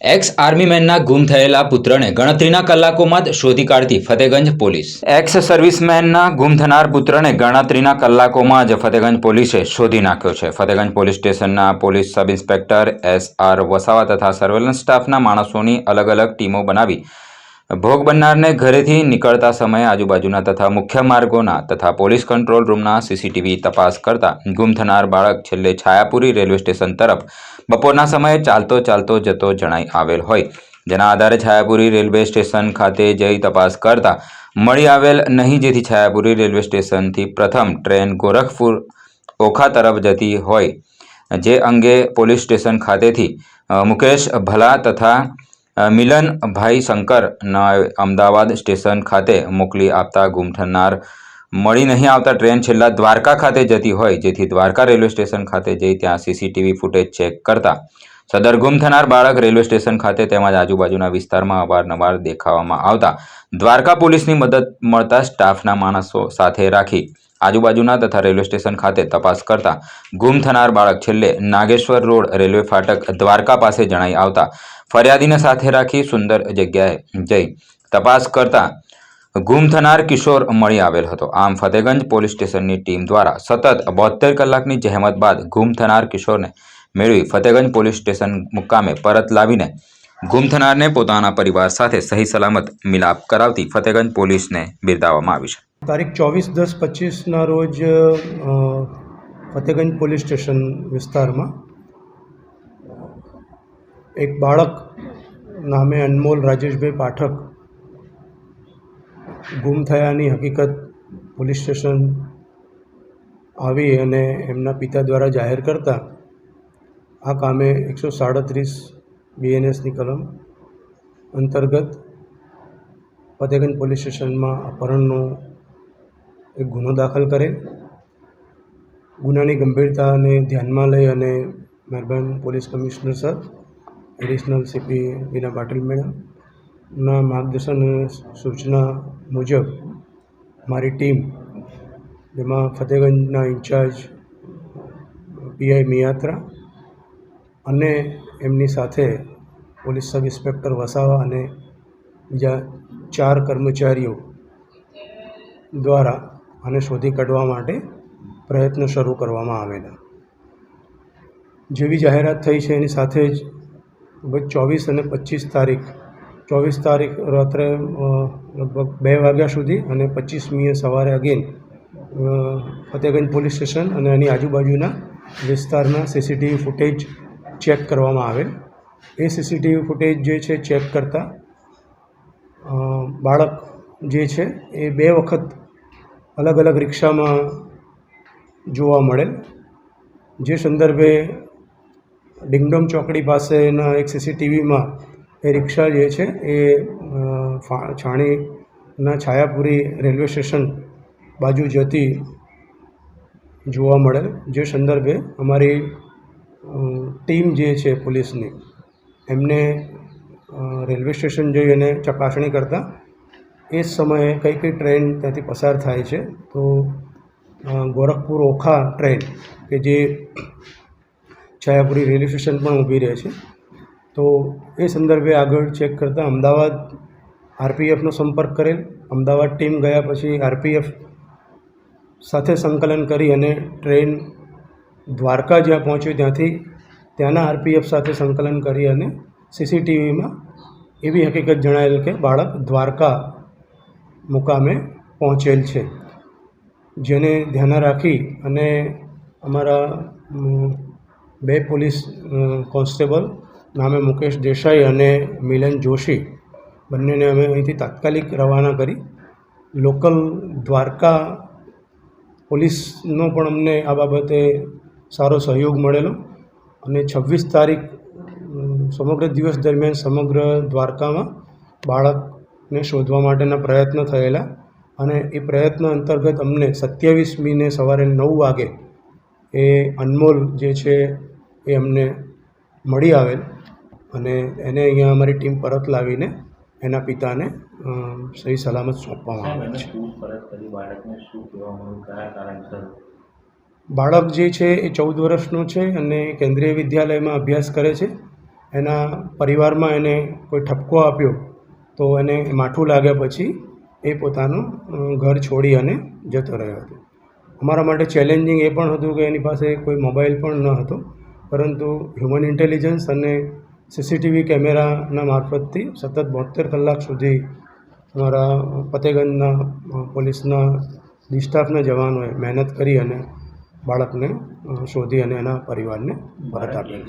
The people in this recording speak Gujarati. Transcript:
એક્સ આર્મીમેનના ગુમ થયેલા પુત્રને ગણતરીના કલાકોમાં જ શોધી કાઢતી ફતેગંજ પોલીસ. એક્સ સર્વિસમેનના ગુમ થનાર પુત્રને ગણતરીના કલાકોમાં જ ફતેગંજ પોલીસે શોધી નાખ્યો છે. ફતેગંજ પોલીસ સ્ટેશનના police sub inspector S R Vasava તથા સર્વેલન્સ સ્ટાફના માણસોની અલગ અલગ ટીમો બનાવી ભોગ બનનારને ઘરેથી નીકળતા સમયે આજુબાજુના તથા મુખ્ય માર્ગોના તથા પોલીસ કંટ્રોલ રૂમના સીસીટીવી તપાસ કરતા ગુમ થનાર બાળક છેલ્લે છાયાપુરી રેલવે સ્ટેશન તરફ બપોરના સમયે ચાલતો ચાલતો જતો જણાઈ આવેલ હોય. જેના આધારે છાયાપુરી રેલવે સ્ટેશન ખાતે જઈ તપાસ કરતા મળી આવેલ નહીં જેથી છાયાપુરી રેલવે સ્ટેશનથી પ્રથમ ટ્રેન ગોરખપુર ઓખા તરફ જતી હોય. જે અંગે પોલીસ સ્ટેશન ખાતેથી મુકેશ ભલા તથા મિલનભાઈ શંકરના અમદાવાદ સ્ટેશન ખાતે મોકલી આપતા ગુમ થનાર. મળી નહીં આવતા ટ્રેન છેલ્લા દ્વારકા ખાતે જતી હોય, જેથી દ્વારકા રેલવે સ્ટેશન ખાતે જઈ ત્યાં સીસીટીવી ફૂટેજ ચેક કરતા. સદર ગુમ થનાર બાળક રેલવે સ્ટેશન ખાતે તેમજ આજુબાજુના વિસ્તારમાં અવારનવાર દેખાવામાં આવતા. દ્વારકા પોલીસની મદદ મળતા સ્ટાફના માણસો સાથે રાખી આજુબાજુના તથા રેલવે સ્ટેશન ખાતે તપાસ કરતા ગુમ થનાર બાળક છેલ્લે નાગેશ્વર રોડ રેલવે ફાટક દ્વારકા પાસે જણાઈ આવતા ફરિયાદીને સાથે રાખી સુંદર જગ્યાએ જઈ તપાસ કરતા ગુમ થનાર કિશોર મળી આવેલ હતો. આમ ફતેગંજ પોલીસ સ્ટેશનની ટીમ દ્વારા સતત બોતેર કલાકની જહેમત બાદ ગુમ થનાર કિશોરને મેળવી ફતેગંજ પોલીસ સ્ટેશન મુકામે પરત લાવીને ગુમ થનારને પોતાના પરિવાર સાથે સહી સલામત મિલાપ કરાવતી ફતેગંજ પોલીસને બિરદાવવામાં આવી છે. તારીખ ચોવીસ, દસ, પચીસના રોજ ફતેગંજ પોલીસ સ્ટેશન વિસ્તારમાં એક બાળક નામે અનમોલ રાજેશભાઈ પાઠક ગુમ થયાની હકીકત પોલીસ સ્ટેશન આવી અને એમના પિતા દ્વારા જાહેર કરતા આ કામે એકસો સાડત્રીસ બીએનએસની કલમ અંતર્ગત ફતેગંજ પોલીસ સ્ટેશનમાં અપહરણનો એક ગુનો દાખલ કરેલ ગુનાની ગંભીરતાને ધ્યાનમાં લઈ અને મહેરબાન police commissioner sir, additional CP Veena Patil મેડમના માર્ગદર્શન સૂચના મુજબ મારી ટીમ, જેમાં ફતેહગંજના ઇન્ચાર્જ પીઆઈ મિયાત્રા અને એમની સાથે પોલીસ સબ ઇન્સ્પેક્ટર વસાવા અને બીજા ચાર કર્મચારીઓ દ્વારા આને શોધી કાઢવા માટે પ્રયત્ન શરૂ કરવામાં આવેલા. જેવી જાહેરાત થઈ છે, એની સાથે જ ચોવીસ અને પચીસ તારીખ, ચોવીસ તારીખ રાત્રે લગભગ બે વાગ્યા સુધી અને પચીસમીએ સવારે અગેન ફતેહગંજ પોલીસ સ્ટેશન અને એની આજુબાજુના વિસ્તારના સીસીટીવી ફૂટેજ ચેક કરવામાં આવેલ. એ સીસીટીવી ફૂટેજ જે છે, ચેક કરતાં બાળક જે છે, એ બે વખત અલગ અલગ રિક્ષામાં જોવા મળેલ. જે સંદર્ભે ડિંગડોમ ચોકડી પાસેના એક સીસીટીવીમાં એ રિક્ષા જે છે એ છાણીના છાયાપુરી રેલવે સ્ટેશન બાજુ જતી જોવા મળેલ. જે સંદર્ભે અમારી ટીમ જે છે પોલીસની એમને રેલવે સ્ટેશન જઈ અને ચકાસણી કરતાં એ સમયે કઈ કઈ ટ્રેન ત્યાંથી પસાર થાય છે. તો ગોરખપુર ઓખા ટ્રેન કે જે છાયાપુરી રેલવે સ્ટેશન પણ ઊભી રહે છે. તો એ સંદર્ભે આગળ ચેક કરતાં અમદાવાદ આરપીએફનો સંપર્ક કરેલ. અમદાવાદ ટીમ ગયા પછી આરપીએફ સાથે સંકલન કરી અને ટ્રેન દ્વારકા જ્યાં પહોંચ્યું ત્યાંથી ત્યાંના આરપીએફ સાથે સંકલન કરી અને સીસીટીવીમાં એવી હકીકત જણાયેલ કે બાળક દ્વારકા મુકામે પહોંચેલ છે. જેને ધ્યાને રાખી અને અમારા બે પોલીસ કોન્સ્ટેબલ નામે મુકેશ દેસાઈ અને મિલન જોશી બંનેને અમે અહીંથી તાત્કાલિક રવાના કરી લોકલ દ્વારકા પોલીસનો પણ અમને આ બાબતે સારો સહયોગ મળેલો અને છવ્વીસ તારીખ સમગ્ર દિવસ દરમિયાન સમગ્ર દ્વારકામાં બાળકને શોધવા માટેના પ્રયત્ન થયેલા અને એ પ્રયત્ન અંતર્ગત અમને સત્યાવીસમીને સવારે નવ વાગે એ અનમોલ જે છે એ અમને મળી આવેલ અને એને અહીંયા અમારી ટીમ પરત લાવીને એના પિતાને સહી સલામત સોંપવામાં આવે આવેલ છે? બાળક જે છે એ ચૌદ વર્ષનો છે અને કેન્દ્રીય વિદ્યાલયમાં અભ્યાસ કરે છે. એના પરિવારમાં એને કોઈ ઠપકો આપ્યો તો એને માઠું લાગ્યા પછી એ પોતાનું ઘર છોડી અને જતો રહ્યો હતો. અમારા માટે ચેલેન્જિંગ એ પણ હતું કે એની પાસે કોઈ મોબાઈલ પણ ન હતો, પરંતુ હ્યુમન ઇન્ટેલિજન્સ અને સીસીટીવી કેમેરાના મારફતથી સતત બોતેર કલાક સુધી અમારા ફતેગંજના પોલીસના ડિસ્ટાફના જવાનોએ મહેનત કરી અને બાળકને શોધી અને એના પરિવારને ભરત આપેલ છે